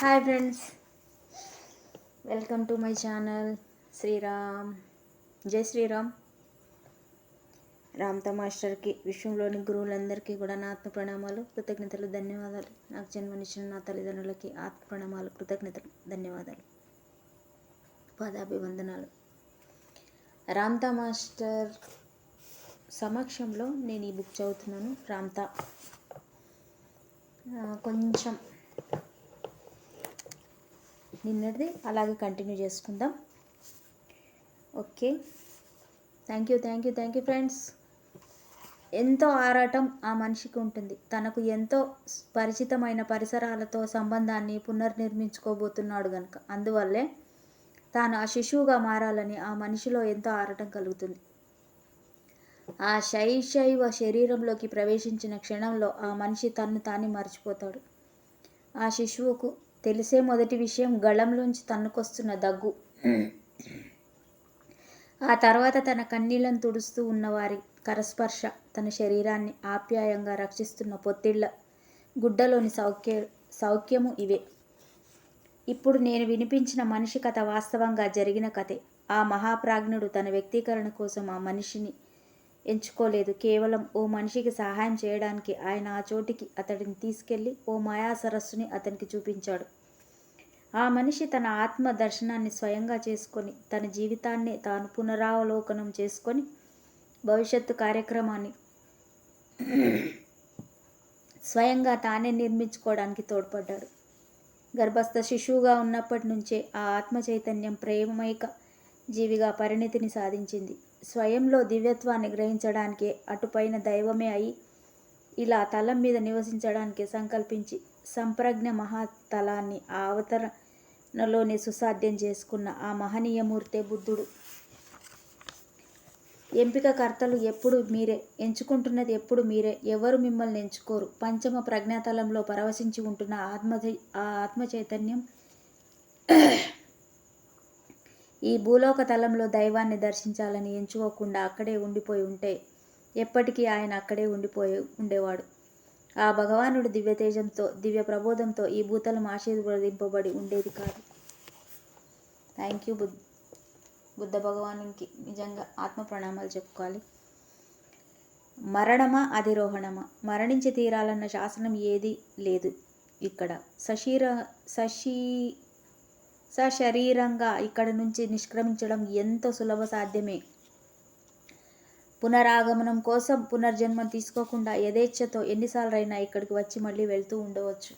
Hi friends. Welcome to my channel Sriram. జై శ్రీరామ్. రామ్త మాస్టర్కి విశ్వంలోని గురువులందరికీ కూడా నా ఆత్మ ప్రణామాలు కృతజ్ఞతలు ధన్యవాదాలు. నాకు జన్మనిచ్చిన నా తల్లిదండ్రులకి ఆత్మ ప్రణామాలు కృతజ్ఞతలు ధన్యవాదాలు. పాదాభివందనాలు. రామ్తా మాస్టర్ సమక్షంలో నేను ఈ బుక్ చదువుతున్నాను. రామ్తా కొంచెం నిన్నటిది. అలాగే కంటిన్యూ చేసుకుందాం. Okay thank you thank you thank you friends ఎంతో ఆరాటం ఆ మనిషికి ఉంటుంది. తనకు ఎంతో పరిచితమైన పరిసరాలతో సంబంధాన్ని పునర్నిర్మించుకోబోతున్నాడు గనుక. అందువల్లే తాను ఆ శిశువుగా మారాలని ఆ మనిషిలో ఎంతో ఆరాటం కలుగుతుంది. ఆ శైశైవ శరీరంలోకి ప్రవేశించిన క్షణంలో ఆ మనిషి తన్ను తానే మర్చిపోతాడు. ఆ శిశువుకు తెలిసే మొదటి విషయం గళంలోంచి తన్నుకొస్తున్న దగ్గు. ఆ తర్వాత తన కన్నీళ్ళను తుడుస్తూ ఉన్నవారి కరస్పర్శ తన శరీరాన్ని ఆప్యాయంగా రక్షిస్తున్న పొత్తిళ్ళ గుడ్డలోని సౌఖ్య సౌఖ్యము ఇవే. ఇప్పుడు నేను వినిపించిన మనిషి కథ వాస్తవంగా జరిగిన కథే. ఆ మహాప్రాజ్ఞుడు తన వ్యక్తీకరణ కోసం ఆ మనిషిని ఎంచుకోలేదు. కేవలం ఓ మనిషికి సహాయం చేయడానికి ఆయన ఆ చోటికి అతడిని తీసుకెళ్ళి ఓ మాయా సరస్సుని అతనికి చూపించాడు. ఆ మనిషి తన ఆత్మ దర్శనాన్ని స్వయంగా చేసుకొని తన జీవితాన్ని తాను పునరావలోకనం చేసుకొని భవిష్యత్తు కార్యక్రమాన్ని స్వయంగా తానే నిర్మించుకోవడానికి తోడ్పడ్డాడు. గర్భస్థ శిశువుగా ఉన్నప్పటి నుంచే ఆ ఆత్మ చైతన్యం ప్రేమైక జీవిగా పరిణితిని సాధించింది. స్వయంలో దివ్యత్వాన్ని గ్రహించడానికే అటుపైన దైవమే అయి ఇలా తలం మీద నివసించడానికి సంకల్పించి సంప్రజ్ఞ మహాతలాన్ని ఆ అవతరణలోనే సుసాధ్యం చేసుకున్న ఆ మహనీయమూర్తే బుద్ధుడు. ఎంపిక కర్తలు ఎప్పుడు మీరే ఎంచుకుంటున్నది ఎప్పుడు మీరే ఎవరు మిమ్మల్ని ఎంచుకోరు. పంచమ ప్రజ్ఞాతలంలో పరవశించి ఉంటున్న ఆత్మ ఆ ఆత్మ చైతన్యం ఈ భూలోక తలంలో దైవాన్ని దర్శించాలని ఎంచుకోకుండా అక్కడే ఉండిపోయి ఉంటే ఎప్పటికీ ఆయన అక్కడే ఉండిపోయి ఉండేవాడు. ఆ భగవానుడు దివ్యతేజంతో దివ్య ప్రబోధంతో ఈ భూతలం ఆశీర్వదింపబడి ఉండేది కాదు. థ్యాంక్ యూ బుద్ధ బుద్ధ భగవానునికి నిజంగా ఆత్మ ప్రణామాలు చెప్పుకోవాలి. మరణమా అధిరోహణమా? మరణించి తీరాలన్న శాసనం ఏది లేదు ఇక్కడ. సశీర సశీ సశరీరంగా ఇక్కడ నుంచి నిష్క్రమించడం ఎంతో సులభ సాధ్యమే? పునరాగమనం కోసం పునర్జన్మం తీసుకోకుండా యథేచ్ఛతో ఎన్నిసార్లైనా ఇక్కడికి వచ్చి మళ్ళీ వెళ్తూ ఉండవచ్చు.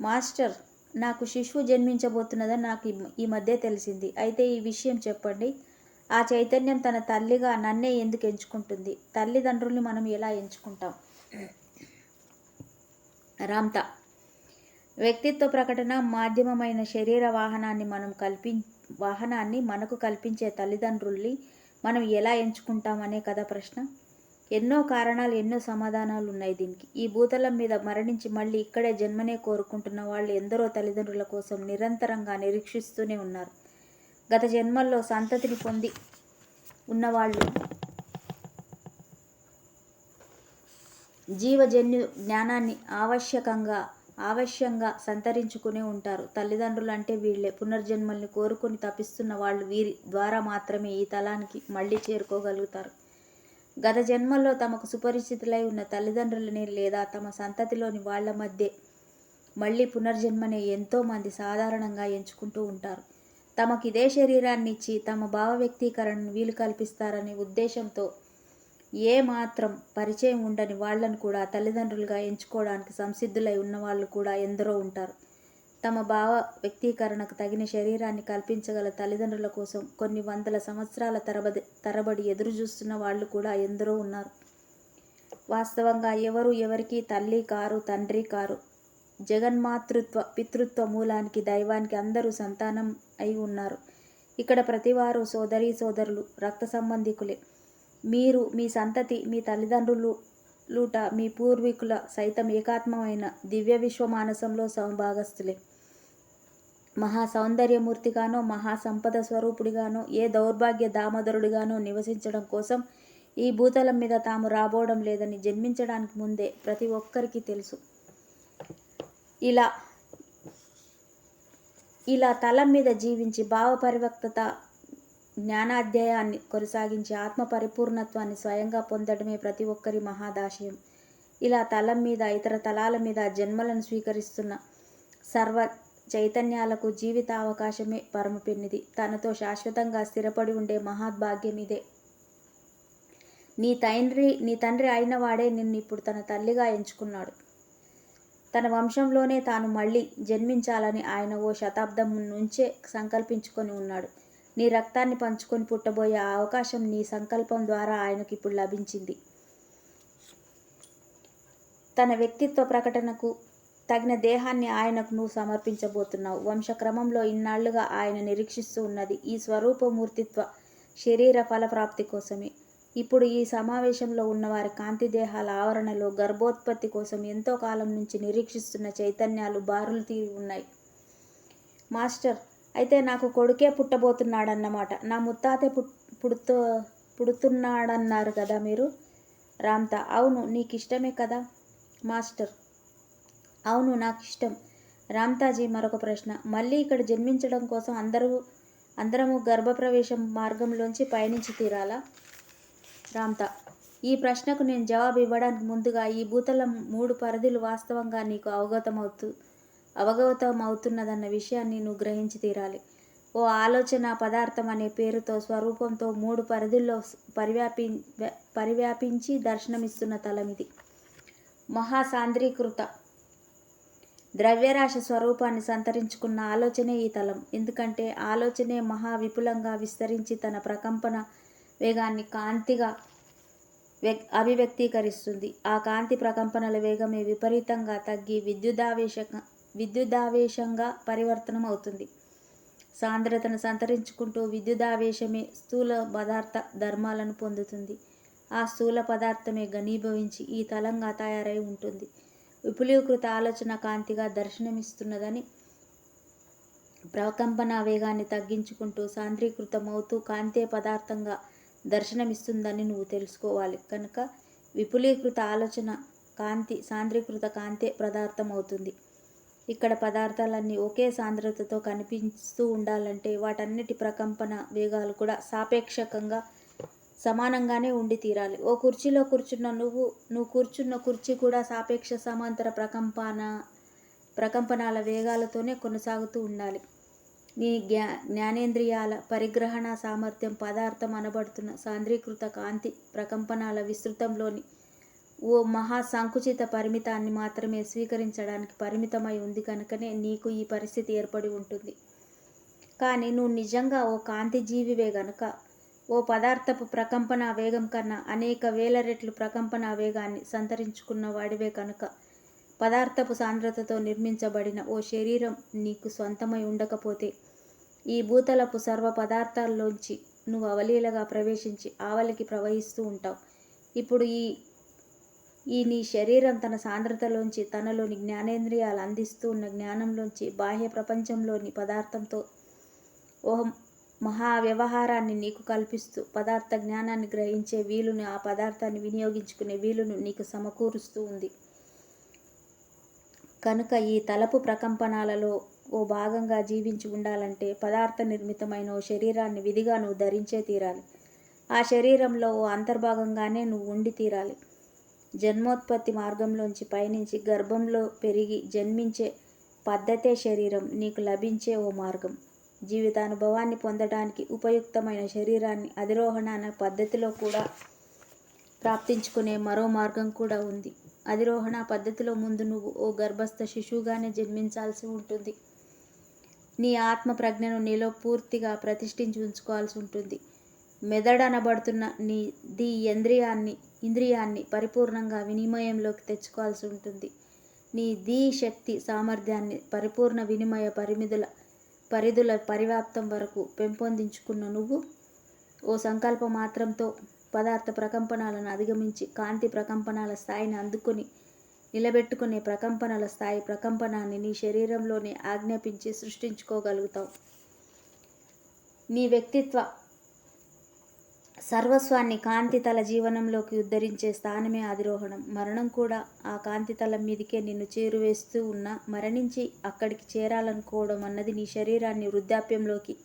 మాస్టర్ నాకు శిశువు జన్మించబోతున్నదని నాకు ఈ- ఈ మధ్య తెలిసింది. అయితే ఈ విషయం చెప్పండి. ఆ చైతన్యం తన తల్లిగా నన్నే ఎందుకు ఎంచుకుంటుంది? తల్లిదండ్రుల్ని మనం ఎలా ఎంచుకుంటాం? రామ్తా వ్యక్తిత్వ ప్రకటన మాధ్యమమైన శరీర వాహనాన్ని మనం కల్పి వాహనాన్ని మనకు కల్పించే తల్లిదండ్రుల్ని మనం ఎలా ఎంచుకుంటామనే కదా ప్రశ్న? ఎన్నో కారణాలు ఎన్నో సమాధానాలు ఉన్నాయి దీనికి. ఈ భూతలం మీద మరణించి మళ్ళీ ఇక్కడే జన్మనే కోరుకుంటున్న వాళ్ళు ఎందరో తల్లిదండ్రుల కోసం నిరంతరంగా నిరీక్షిస్తూనే ఉన్నారు. గత జన్మల్లో సంతతిని పొంది ఉన్నవాళ్ళు జీవజన్యు జ్ఞానాన్ని ఆవశ్యకంగా ఆవశ్యంగా సంతరించుకునే ఉంటారు. తల్లిదండ్రులు అంటే వీళ్ళే. పునర్జన్మల్ని కోరుకుని తపిస్తున్న వాళ్ళు వీరి ద్వారా మాత్రమే ఈ తలానికి మళ్ళీ చేరుకోగలుగుతారు. గత జన్మల్లో తమకు సుపరిచితులై ఉన్న తల్లిదండ్రులని లేదా తమ సంతతిలోని వాళ్ళ మధ్య మళ్ళీ పునర్జన్మనే ఎంతోమంది సాధారణంగా ఎంచుకుంటూ ఉంటారు. తమకు ఇదే శరీరాన్ని ఇచ్చి తమ భావ వ్యక్తీకరణను వీలు కల్పిస్తారనే ఉద్దేశంతో ఏ మాత్రం పరిచయం ఉండని వాళ్ళను కూడా తల్లిదండ్రులుగా ఎంచుకోవడానికి సంసిద్ధులై ఉన్నవాళ్ళు కూడా ఎందరో ఉంటారు. తమ భావ వ్యక్తీకరణకు తగిన శరీరాన్ని కల్పించగల తల్లిదండ్రుల కోసం కొన్ని వందల సంవత్సరాల తరబడి తరబడి ఎదురు చూస్తున్న వాళ్ళు కూడా ఎందరో ఉన్నారు. వాస్తవంగా ఎవరు ఎవరికి తల్లి కారు తండ్రి కారు జగన్మాతృత్వ పితృత్వ మూలానికి దైవానికి అందరూ సంతానం అయి ఉన్నారు. ఇక్కడ ప్రతివారు సోదరీ సోదరులు రక్త సంబంధికులే. మీరు మీ సంతతి మీ తల్లిదండ్రులు లూట మీ పూర్వీకుల సైతం ఏకాత్మమైన దివ్య విశ్వమానసంలో సమభాగస్థులే. మహా సౌందర్యమూర్తిగానో మహా సంపద స్వరూపుడిగానో ఏ దౌర్భాగ్య దామోదరుడిగానో నివసించడం కోసం ఈ భూతలం మీద తాము రాబోవడం లేదని జన్మించడానికి ముందే ప్రతి ఒక్కరికి తెలుసు. ఇలా ఇలా తలం మీద జీవించి భావ పరివక్తత జ్ఞానాధ్యాయాన్ని కొనసాగించి ఆత్మ పరిపూర్ణత్వాన్ని స్వయంగా పొందడమే ప్రతి ఒక్కరి మహాదాశయం ఇలా తలం మీద ఇతర తలాల మీద జన్మలను స్వీకరిస్తున్న సర్వ చైతన్యాలకు జీవిత అవకాశమే పరమపెన్నిది తనతో శాశ్వతంగా స్థిరపడి ఉండే మహాద్భాగ్యం ఇదే. నీ తండ్రి నీ తండ్రి అయిన వాడే నిన్ను ఇప్పుడు తన తల్లిగా ఎంచుకున్నాడు. తన వంశంలోనే తాను మళ్ళీ జన్మించాలని ఆయన ఓ శతాబ్దం నుంచే సంకల్పించుకొని ఉన్నాడు. నీ రక్తాన్ని పంచుకొని పుట్టబోయే అవకాశం నీ సంకల్పం ద్వారా ఆయనకు ఇప్పుడు లభించింది. తన వ్యక్తిత్వ ప్రకటనకు తగిన దేహాన్ని ఆయనకు నువ్వు సమర్పించబోతున్నావు. వంశక్రమంలో ఇన్నాళ్ళుగా ఆయన నిరీక్షిస్తూ ఉన్నది. ఈ స్వరూపమూర్తిత్వ శరీర ఫలప్రాప్తి కోసమే. ఇప్పుడు ఈ సమావేశంలో ఉన్నవారి కాంతి దేహాల ఆవరణలో గర్భోత్పత్తి కోసం ఎంతో కాలం నుంచి నిరీక్షిస్తున్న చైతన్యాలు బారులు తీరి ఉన్నాయి. మాస్టర్ అయితే నాకు కొడుకే పుట్టబోతున్నాడన్నమాట. నా ముత్తాతే పుట్ పుడుతూ పుడుతున్నాడన్నారు కదా మీరు? రామ్త. అవును నీకు ఇష్టమే కదా? మాస్టర్. అవును నాకు ఇష్టం రామ్తాజీ మరొక ప్రశ్న. మళ్ళీ ఇక్కడ జన్మించడం కోసం అందరూ అందరము గర్భప్రవేశం మార్గంలోంచి పయనించి తీరాలా? రామ్తా. ఈ ప్రశ్నకు నేను జవాబు ఇవ్వడానికి ముందుగా ఈ భూతల మూడు పరిధులు వాస్తవంగా నీకు అవగతమవుతూ అవగతం అవుతున్నదన్న విషయాన్ని నువ్వు గ్రహించి తీరాలి. ఓ ఆలోచన పదార్థం అనే పేరుతో స్వరూపంతో మూడు పరిధుల్లో పరివ్యాపి పరివ్యాపించి దర్శనమిస్తున్న తలమిది. మహాసాంద్రీకృత. ద్రవ్యరాశి స్వరూపాన్ని సంతరించుకున్న ఆలోచనే ఈ తలం. ఎందుకంటే ఆలోచనే మహా విపులంగా విస్తరించి తన ప్రకంపన వేగాన్ని కాంతిగా అభివ్యక్తీకరిస్తుంది. ఆ కాంతి ప్రకంపనల వేగమే విపరీతంగా తగ్గి విద్యుదావేశ విద్యుదావేశంగా పరివర్తనం అవుతుంది సాంద్రతను సంతరించుకుంటూ విద్యుదావేశమే స్థూల పదార్థ ధర్మాలను పొందుతుంది. ఆ స్థూల పదార్థమే ఘనీభవించి ఈ తలంగా తయారై ఉంటుంది. విపులీకృత ఆలోచన కాంతిగా దర్శనమిస్తున్నదని ప్రకంపన వేగాన్ని తగ్గించుకుంటూ సాంద్రీకృతమవుతూ కాంతే పదార్థంగా దర్శనమిస్తుందని నువ్వు తెలుసుకోవాలి. కనుక విపులీకృత ఆలోచన కాంతి సాంద్రీకృత కాంతే పదార్థం అవుతుంది ఇక్కడ పదార్థాలన్నీ ఒకే సాంద్రతతో కనిపిస్తూ ఉండాలంటే వాటన్నిటి ప్రకంపన వేగాలు కూడా సాపేక్షకంగా సమానంగానే ఉండి తీరాలి. ఓ కుర్చీలో కూర్చున్న నువ్వు నువ్వు కూర్చున్న కుర్చీ కూడా సాపేక్ష సమాంతర ప్రకంపన ప్రకంపనాల వేగాలతోనే కొనసాగుతూ ఉండాలి. నీ జ్ఞా జ్ఞానేంద్రియాల పరిగ్రహణ సామర్థ్యం పదార్థం అనబడుతున్న సాంద్రీకృత కాంతి ప్రకంపనాల విస్తృతంలోని ఓ మహా సంకుచిత పరిమితాన్ని మాత్రమే స్వీకరించడానికి పరిమితమై ఉంది కనుకనే నీకు ఈ పరిస్థితి ఏర్పడి ఉంటుంది. కానీ నువ్వు నిజంగా ఓ కాంతి జీవివే గనుక ఓ పదార్థపు ప్రకంపన వేగం కన్నా అనేక వేల రెట్లు ప్రకంపన వేగాన్ని సంతరించుకున్న వాడివే కనుక పదార్థపు సాంద్రతతో నిర్మించబడిన ఓ శరీరం నీకు సొంతమై ఉండకపోతే ఈ భూతలపు సర్వ పదార్థాల్లోంచి నువ్వు అవలీలగా ప్రవేశించి ఆవలికి ప్రవహిస్తూ ఉంటావు. ఇప్పుడు ఈ ఈ నీ శరీరం తన సాంద్రతలోంచి తనలోని జ్ఞానేంద్రియాలు అందిస్తూ ఉన్న జ్ఞానంలోంచి బాహ్య ప్రపంచంలోని పదార్థంతో ఓ మహా వ్యవహారాన్ని నీకు కల్పిస్తూ పదార్థ జ్ఞానాన్ని గ్రహించే వీలుని ఆ పదార్థాన్ని వినియోగించుకునే వీలును నీకు సమకూరుస్తూ ఉంది. కనుక ఈ తలపు ప్రకంపనాలలో ఓ భాగంగా జీవించి ఉండాలంటే పదార్థ నిర్మితమైన ఓ శరీరాన్ని విధిగా నువ్వు ధరించే తీరాలి. ఆ శరీరంలో ఓ అంతర్భాగంగానే నువ్వు ఉండి తీరాలి. జన్మోత్పత్తి మార్గంలోంచి పయనించి గర్భంలో పెరిగి జన్మించే పద్ధతే శరీరం నీకు లభించే ఓ మార్గం. జీవితానుభవాన్ని పొందడానికి ఉపయుక్తమైన శరీరాన్ని అధిరోహణ అనే పద్ధతిలో కూడా ప్రాప్తించుకునే మరో మార్గం కూడా ఉంది. అధిరోహణ పద్ధతిలో ముందు నువ్వు ఓ గర్భస్థ శిశువుగానే జన్మించాల్సి ఉంటుంది. నీ ఆత్మ ప్రజ్ఞను నీలో పూర్తిగా ప్రతిష్ఠించి ఉంచుకోవాల్సి ఉంటుంది. మెదడనబడుతున్న నీ ది ఇంద్రియాన్ని ఇంద్రియాన్ని పరిపూర్ణంగా వినిమయంలోకి తెచ్చుకోవాల్సి ఉంటుంది. నీ ది శక్తి సామర్థ్యాన్ని పరిపూర్ణ వినిమయ పరిమితుల పరిధుల పరివ్యాప్తం వరకు పెంపొందించుకున్న నువ్వు ఓ సంకల్ప మాత్రంతో పదార్థ ప్రకంపనాలను అధిగమించి కాంతి ప్రకంపనాల స్థాయిని అందుకొని నిలబెట్టుకునే ప్రకంపనల స్థాయి ప్రకంపనాన్ని నీ శరీరంలోనే ఆజ్ఞాపించి సృష్టించుకోగలుగుతావు. నీ వ్యక్తిత్వ సర్వస్వాన్ని కాంతి తల జీవనంలోకి ఉద్ధరించే స్థానమే అధిరోహణం. మరణం కూడా ఆ కాంతి తలం మీదికే నిన్ను చేరువేస్తూ ఉన్నా మరణించి అక్కడికి చేరాలనుకోవడం అన్నది నీ శరీరాన్ని వృద్ధాప్యంలోకి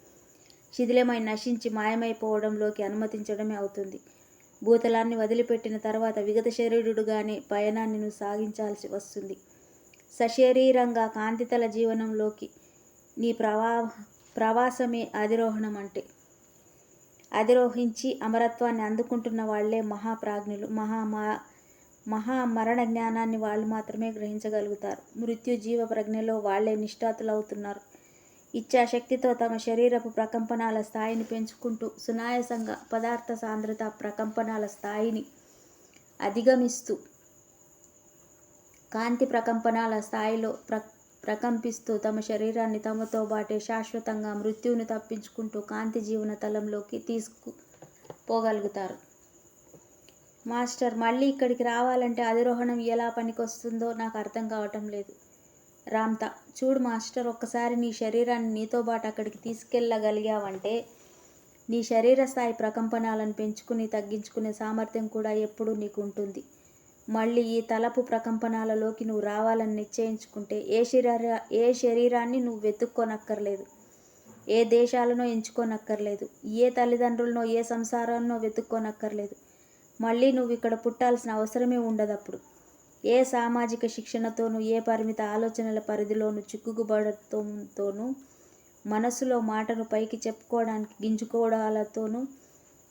శిథిలమై నశించి మాయమైపోవడంలోకి అనుమతించడమే అవుతుంది. భూతలాన్ని వదిలిపెట్టిన తర్వాత విగత శరీరుడుగానే పయనాన్ని నువ్వు సాగించాల్సి వస్తుంది. సశరీరంగా కాంతితల జీవనంలోకి నీ ప్రవా ప్రవాసమే అధిరోహణం అంటే అధిరోహించి అమరత్వాన్ని అందుకుంటున్న వాళ్ళే మహాప్రాజ్ఞులు. మహా మహా మరణ జ్ఞానాన్ని వాళ్ళు మాత్రమే గ్రహించగలుగుతారు. మృత్యు జీవ ప్రజ్ఞలో వాళ్ళే నిష్ఠాతులవుతున్నారు. ఇచ్చాశక్తితో తమ శరీరపు ప్రకంపనాల స్థాయిని పెంచుకుంటూ సునాయాసంగా పదార్థ సాంద్రత ప్రకంపనాల స్థాయిని అధిగమిస్తూ కాంతి ప్రకంపనాల స్థాయిలో ప్ర ప్రకంపిస్తూ తమ శరీరాన్ని తమతో బాటే శాశ్వతంగా మృత్యువును తప్పించుకుంటూ కాంతి జీవన తలంలోకి తీసుకుపోగలుగుతారు. మాస్టర్ మళ్ళీ ఇక్కడికి రావాలంటే అధిరోహణం ఎలా పనికొస్తుందో నాకు అర్థం కావటం లేదు. రామ్తా చూడు మాస్టర్ ఒక్కసారి నీ శరీరాన్ని నీతో పాటు అక్కడికి తీసుకెళ్ళగలిగావంటే నీ శరీర స్థాయి ప్రకంపనాలను పెంచుకుని తగ్గించుకునే సామర్థ్యం కూడా ఎప్పుడూ నీకు ఉంటుంది మళ్ళీ ఈ తలపు ప్రకంపనాలలోకి నువ్వు రావాలని నిశ్చయించుకుంటే ఏ శరీర ఏ శరీరాన్ని నువ్వు వెతుక్కోనక్కర్లేదు. ఏ దేశాలనో ఎంచుకోనక్కర్లేదు. ఏ తల్లిదండ్రులనో ఏ సంసారాన్నో వెతుక్కోనక్కర్లేదు. మళ్ళీ నువ్వు ఇక్కడ పుట్టాల్సిన అవసరమే ఉండదు అప్పుడు ఏ సామాజిక శిక్షణతోనూ ఏ పరిమిత ఆలోచనల పరిధిలోనూ చిక్కుకుబడటంతోనూ మనసులో మాటను పైకి చెప్పుకోవడానికి గింజుకోవడాలతోనూ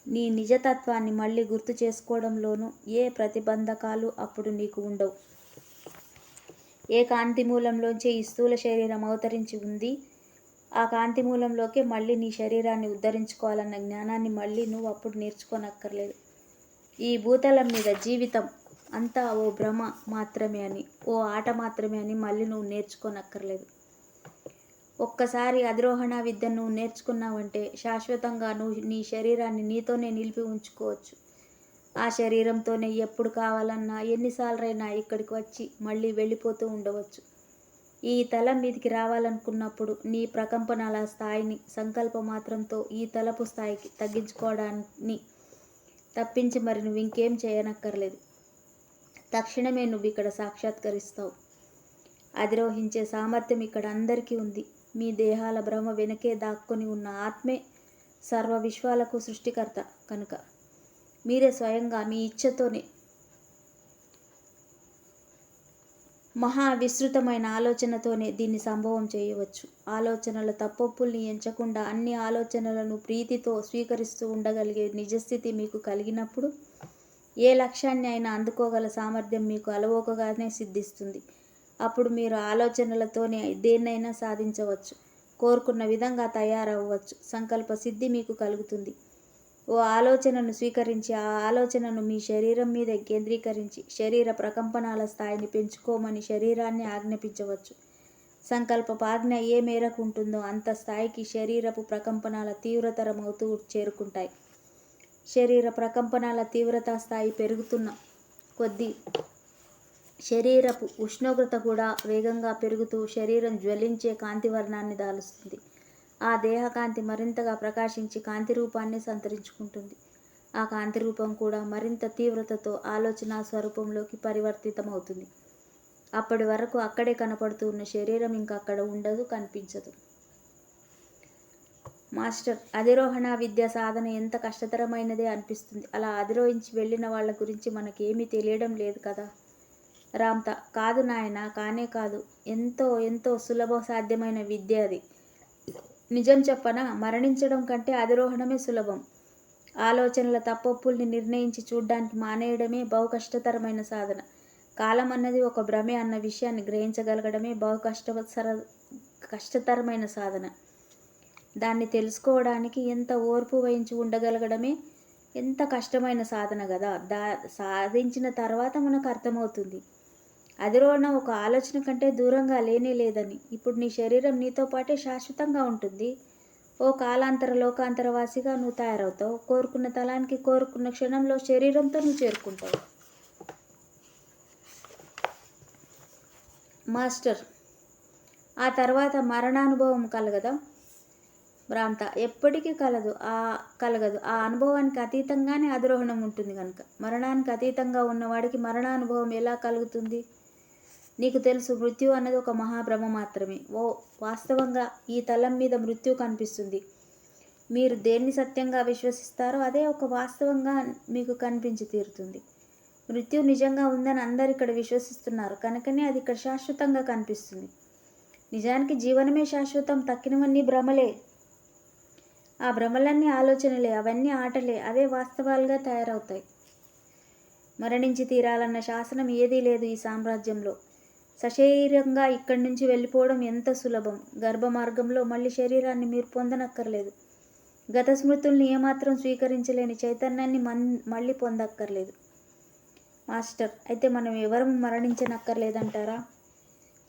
నీ నిజతత్వాన్ని మళ్ళీ గుర్తు చేసుకోవడంలోనూ ఏ ప్రతిబంధకాలు అప్పుడు నీకు ఉండవు. ఏ కాంతి మూలంలోంచి ఈ స్థూల శరీరం అవతరించి ఉంది ఆ కాంతి మూలంలోకి మళ్ళీ నీ శరీరాన్ని ఉద్ధరించుకోవాలన్న జ్ఞానాన్ని మళ్ళీ నువ్వు అప్పుడు నేర్చుకోనక్కర్లేదు. ఈ భూతలం మీద జీవితం అంతా ఓ భ్రమ మాత్రమే అని ఓ ఆట మాత్రమే అని మళ్ళీ నువ్వు నేర్చుకోనక్కర్లేదు. ఒక్కసారి అధిరోహణ విద్యను నేర్చుకున్నావంటే శాశ్వతంగా నువ్వు నీ శరీరాన్ని నీతోనే నిలిపి ఉంచుకోవచ్చు. ఆ శరీరంతోనే ఎప్పుడు కావాలన్నా ఎన్నిసార్లైనా ఇక్కడికి వచ్చి మళ్ళీ వెళ్ళిపోతూ ఉండవచ్చు. ఈ తలం మీదికి రావాలనుకున్నప్పుడు నీ ప్రకంపనల స్థాయిని సంకల్ప మాత్రంతో ఈ తలపు స్థాయికి తగ్గించుకోవడాన్ని తప్పించి మరి నువ్వు ఇంకేం చేయనక్కర్లేదు. తక్షణమే నువ్వు ఇక్కడ సాక్షాత్కరిస్తావు. అధిరోహించే సామర్థ్యం ఇక్కడ అందరికీ ఉంది. మీ దేహాల భ్రమ వెనకే దాక్కుని ఉన్న ఆత్మే సర్వ విశ్వాలకు సృష్టికర్త కనుక. మీరే స్వయంగా మీ ఇచ్ఛతోనే మహా విస్తృతమైన ఆలోచనతోనే దీన్ని సంభవం చేయవచ్చు. ఆలోచనల తప్పొప్పుల్ని ఎంచకుండా అన్ని ఆలోచనలను ప్రీతితో స్వీకరిస్తూ ఉండగలిగే నిజస్థితి మీకు కలిగినప్పుడు ఏ లక్ష్యాన్ని అయినా అందుకోగల సామర్థ్యం మీకు అలవోకగానే సిద్ధిస్తుంది. అప్పుడు మీరు ఆలోచనలతోనే దేన్నైనా సాధించవచ్చు. కోరుకున్న విధంగా తయారవ్వచ్చు. సంకల్ప సిద్ధి మీకు కలుగుతుంది. ఓ ఆలోచనను స్వీకరించి ఆ ఆలోచనను మీ శరీరం మీద కేంద్రీకరించి శరీర ప్రకంపనాల స్థాయిని పెంచుకోమని శరీరాన్ని ఆజ్ఞాపించవచ్చు. సంకల్ప ఆజ్ఞ ఏ మేరకు ఉంటుందో అంత స్థాయికి శరీరపు ప్రకంపనాల తీవ్రతరమవుతూ చేరుకుంటాయి. శరీర ప్రకంపనాల తీవ్రత స్థాయి పెరుగుతున్న కొద్దీ శరీరపు ఉష్ణోగ్రత కూడా వేగంగా పెరుగుతూ శరీరం జ్వలించే కాంతి వర్ణాన్ని దాలుస్తుంది. ఆ దేహకాంతి మరింతగా ప్రకాశించి కాంతి రూపాన్ని సంతరించుకుంటుంది. ఆ కాంతి రూపం కూడా మరింత తీవ్రతతో ఆలోచన స్వరూపంలోకి పరివర్తితమవుతుంది. అప్పటి వరకు అక్కడే కనపడుతూ ఉన్న శరీరం ఇంకా అక్కడ ఉండదు కనిపించదు. మాస్టర్ అధిరోహణ విద్య సాధన ఎంత కష్టతరమైనదే అనిపిస్తుంది. అలా అధిరోహించి వెళ్ళిన వాళ్ళ గురించి మనకేమీ తెలియడం లేదు కదా? రామ్త. కాదు నాయన కానే కాదు. ఎంతో ఎంతో సులభ సాధ్యమైన విద్య అది. నిజం చెప్పనా? మరణించడం కంటే అధిరోహణమే సులభం. ఆలోచనల తప్పొప్పుల్ని నిర్ణయించి చూడ్డానికి మానేయడమే బహు కష్టతరమైన సాధన. కాలం అన్నది ఒక భ్రమే అన్న విషయాన్ని గ్రహించగలగడమే బహు కష్టసర కష్టతరమైన సాధన. దాన్ని తెలుసుకోవడానికి ఎంత ఓర్పు వహించి ఉండగలగడమే ఎంత కష్టమైన సాధన కదా దా సాధించిన తర్వాత మనకు అర్థమవుతుంది. అధిరోహణ ఒక ఆలోచన కంటే దూరంగా లేనే లేదని. ఇప్పుడు నీ శరీరం నీతో పాటే శాశ్వతంగా ఉంటుంది. ఓ కాలాంతర లోకాంతరవాసిగా నువ్వు తయారవుతావు. కోరుకున్న తలానికి కోరుకున్న క్షణంలో శరీరంతో నువ్వు చేరుకుంటావు. మాస్టర్ ఆ తర్వాత మరణానుభవం కలగదా? భ్రాంత ఎప్పటికీ కలదు. ఆ కలగదు. ఆ అనుభవానికి అతీతంగానే అధిరోహణం ఉంటుంది కనుక మరణానికి అతీతంగా ఉన్నవాడికి మరణానుభవం ఎలా కలుగుతుంది? నీకు తెలుసు మృత్యు అన్నది ఒక మహాభ్రమ మాత్రమే. ఓ వాస్తవంగా ఈ తలం మీద మృత్యు కనిపిస్తుంది. మీరు దేన్ని సత్యంగా విశ్వసిస్తారో అదే ఒక వాస్తవంగా మీకు కనిపించి తీరుతుంది. మృత్యు నిజంగా ఉందని అందరు ఇక్కడ విశ్వసిస్తున్నారు. కనుకనే అది ఇక్కడ శాశ్వతంగా కనిపిస్తుంది. నిజానికి జీవనమే శాశ్వతం తక్కినవన్నీ భ్రమలే. ఆ భ్రమలన్నీ ఆలోచనలే అవన్నీ ఆటలే. అవే వాస్తవాలుగా తయారవుతాయి. మరణించి తీరాలన్న శాసనం ఏదీ లేదు ఈ సామ్రాజ్యంలో. సశరీరంగా ఇక్కడి నుంచి వెళ్ళిపోవడం ఎంత సులభం? గర్భ మార్గంలో మళ్ళీ శరీరాన్ని మీరు పొందనక్కర్లేదు. గత స్మృతుల్ని ఏమాత్రం స్వీకరించలేని చైతన్యాన్ని మన్ మళ్ళీ పొందక్కర్లేదు. మాస్టర్ అయితే మనం ఎవరు మరణించనక్కర్లేదంటారా?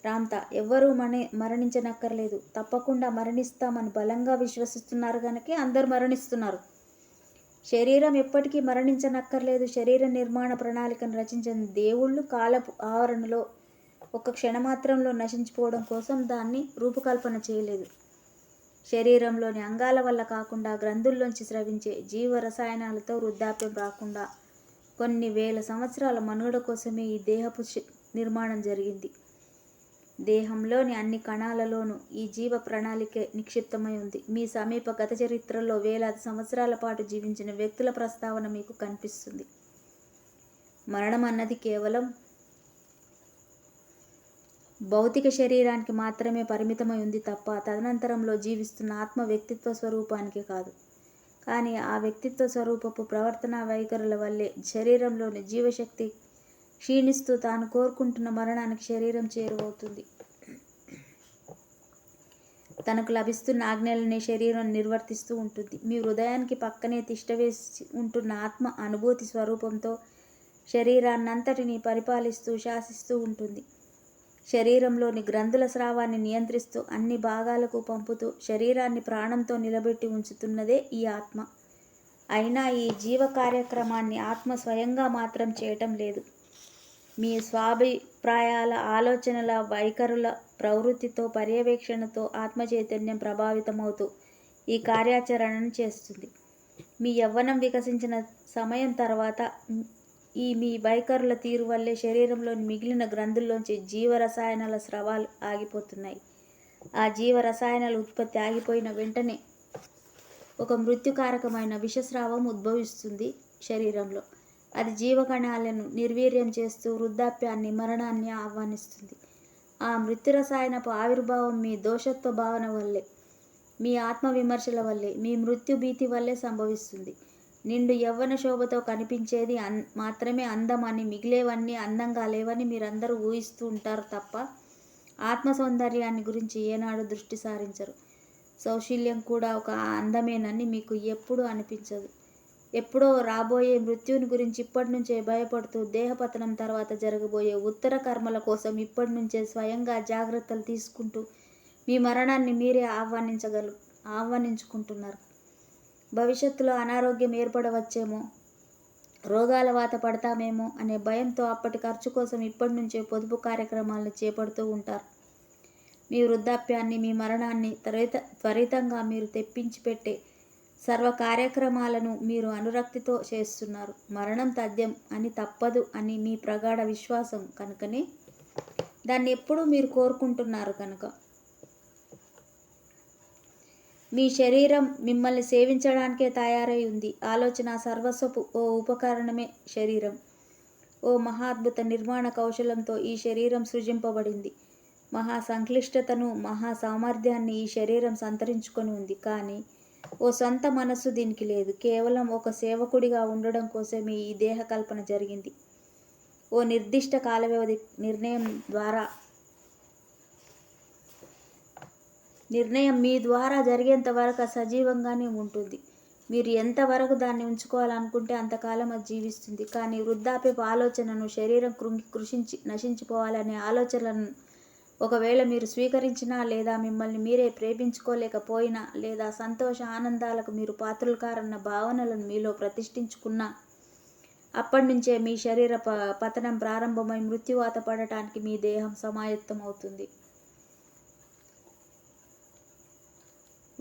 రామ్తా ఎవ్వరూ మరణి మరణించనక్కర్లేదు. తప్పకుండా మరణిస్తామని బలంగా విశ్వసిస్తున్నారు కనుక అందరు మరణిస్తున్నారు. శరీరం ఎప్పటికీ మరణించనక్కర్లేదు. శరీర నిర్మాణ ప్రణాళికను రచించిన దేవుళ్ళు కాలపు ఆవరణలో ఒక క్షణమాత్రంలో నశించిపోవడం కోసం దాన్ని రూపకల్పన చేయలేదు. శరీరంలోని అంగాల వల్ల కాకుండా గ్రంథుల్లోంచి స్రవించే జీవ రసాయనాలతో వృద్ధాప్యం రాకుండా కొన్ని వేల సంవత్సరాల మనుగడ కోసమే ఈ దేహపు నిర్మాణం జరిగింది. దేహంలోని అన్ని కణాలలోనూ ఈ జీవ ప్రణాళిక నిక్షిప్తమై ఉంది. మీ సమీప గత చరిత్రలో వేలాది సంవత్సరాల పాటు జీవించిన వ్యక్తుల ప్రస్తావన మీకు కనిపిస్తుంది. మరణం అన్నది కేవలం భౌతిక శరీరానికి మాత్రమే పరిమితమై ఉంది తప్ప తదనంతరంలో జీవిస్తున్న ఆత్మ వ్యక్తిత్వ స్వరూపానికి కాదు. కానీ ఆ వ్యక్తిత్వ స్వరూపపు ప్రవర్తన వైఖరుల వల్లే శరీరంలోని జీవశక్తి క్షీణిస్తూ తాను కోరుకుంటున్న మరణానికి శరీరం చేరువవుతుంది. తనకు లభిస్తున్న ఆజ్ఞలనే శరీరం నిర్వర్తిస్తూ ఉంటుంది. మీ హృదయానికి పక్కనే తిష్టవేసి ఉంటున్న ఆత్మ అనుభూతి స్వరూపంతో శరీరాన్నంతటిని పరిపాలిస్తూ శాసిస్తూ ఉంటుంది. శరీరంలోని గ్రంథుల స్రావాన్ని నియంత్రిస్తూ అన్ని భాగాలకు పంపుతూ శరీరాన్ని ప్రాణంతో నిలబెట్టి ఉంచుతున్నదే ఈ ఆత్మ. అయినా ఈ జీవ కార్యక్రమాన్ని ఆత్మ స్వయంగా మాత్రం చేయటం లేదు. మీ స్వాభిప్రాయాల ఆలోచనల వైఖరుల ప్రవృత్తితో పర్యవేక్షణతో ఆత్మ చైతన్యం ప్రభావితమవుతూ ఈ కార్యాచరణను చేస్తుంది. మీ యవ్వనం వికసించిన సమయం తర్వాత ఈ మీ వైఖరుల తీరు వల్లే శరీరంలోని మిగిలిన గ్రంథుల్లోంచి జీవరసాయనాల స్రవాలు ఆగిపోతున్నాయి. ఆ జీవరసాయనాల ఉత్పత్తి ఆగిపోయిన వెంటనే ఒక మృత్యుకారకమైన విషస్రావం ఉద్భవిస్తుంది శరీరంలో. అది జీవకణాలను నిర్వీర్యం చేస్తూ వృద్ధాప్యాన్ని మరణాన్ని ఆహ్వానిస్తుంది. ఆ మృత్యురసాయనపు ఆవిర్భావం మీ దోషత్వ భావన వల్లే మీ ఆత్మ విమర్శల వల్లే మీ మృత్యు భీతి వల్లే సంభవిస్తుంది. నిండు యవ్వన శోభతో కనిపించేది అన్ మాత్రమే అందం అని మిగిలేవన్నీ అందంగా లేవని మీరందరూ ఊహిస్తూ ఉంటారు తప్ప ఆత్మ సౌందర్యాన్ని గురించి ఏనాడు దృష్టి సారించరు. సౌశీల్యం కూడా ఒక అందమేనని మీకు ఎప్పుడూ అనిపించదు. ఎప్పుడో రాబోయే మృత్యుని గురించి ఇప్పటి నుంచే భయపడుతూ దేహపతనం తర్వాత జరగబోయే ఉత్తర కర్మల కోసం ఇప్పటి నుంచే స్వయంగా జాగ్రత్తలు తీసుకుంటూ మీ మరణాన్ని మీరే ఆహ్వానించగలు ఆహ్వానించుకుంటున్నారు. భవిష్యత్తులో అనారోగ్యం ఏర్పడవచ్చేమో? రోగాల వాత పడతామేమో అనే భయంతో అప్పటి ఖర్చు కోసం ఇప్పటి నుంచే పొదుపు కార్యక్రమాలను చేపడుతూ ఉంటారు. మీ వృద్ధాప్యాన్ని మీ మరణాన్ని త్వరిత త్వరితంగా మీరు తెప్పించి పెట్టే సర్వ కార్యక్రమాలను మీరు అనురక్తితో చేస్తున్నారు. మరణం తథ్యం అని తప్పదు అని మీ ప్రగాఢ విశ్వాసం కనుకనే దాన్ని ఎప్పుడూ మీరు కోరుకుంటున్నారు కనుక. మీ శరీరం మిమ్మల్ని సేవించడానికే తయారై ఉంది. ఆలోచన సర్వస్వపు ఓ ఉపకరణమే శరీరం. ఓ మహాద్భుత నిర్మాణ కౌశలంతో ఈ శరీరం సృజింపబడింది. మహా సంక్లిష్టతను మహా సామర్థ్యాన్ని ఈ శరీరం సంతరించుకొని ఉంది. కానీ ఓ సొంత మనస్సు దీనికి లేదు. కేవలం ఒక సేవకుడిగా ఉండడం కోసమే ఈ దేహ కల్పన జరిగింది. ఓ నిర్దిష్ట కాల వ్యవధి నిర్ణయం ద్వారా నిర్ణయం మీ ద్వారా జరిగేంత వరకు సజీవంగానే ఉంటుంది. మీరు ఎంతవరకు దాన్ని ఉంచుకోవాలనుకుంటే అంతకాలం అది జీవిస్తుంది. కానీ వృద్ధాప్యపు ఆలోచనను శరీరం కృంగి కృషించి నశించిపోవాలనే ఆలోచనలను ఒకవేళ మీరు స్వీకరించినా లేదా మిమ్మల్ని మీరే ప్రేమించుకోలేకపోయినా లేదా సంతోష ఆనందాలకు మీరు పాత్రలు కారన్న భావనలను మీలో ప్రతిష్ఠించుకున్నా అప్పటి నుంచే మీ శరీర ప పతనం ప్రారంభమై మృత్యువాత పడటానికి మీ దేహం సమాయత్తం అవుతుంది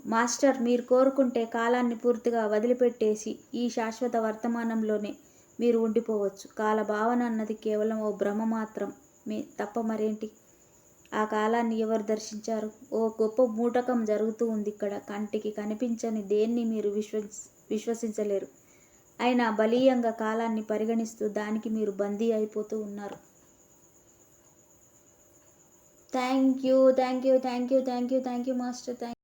మాస్టర్ మీరు కోరుకుంటే కాలాన్ని పూర్తిగా వదిలిపెట్టేసి ఈ శాశ్వత వర్తమానంలోనే మీరు ఉండిపోవచ్చు. కాల భావన అన్నది కేవలం ఓ భ్రమ మాత్రం. మీ తప్ప మరేంటి? ఆ కాలాన్ని ఎవరు దర్శించారు? ఓ గొప్ప మూటకం జరుగుతూ ఉంది ఇక్కడ. కంటికి కనిపించని దేన్ని మీరు విశ్వ విశ్వసించలేరు. అయినా బలీయంగా కాలాన్ని పరిగణిస్తూ దానికి మీరు బందీ అయిపోతూ ఉన్నారు. Thank you thank you thank you thank you thank you master thank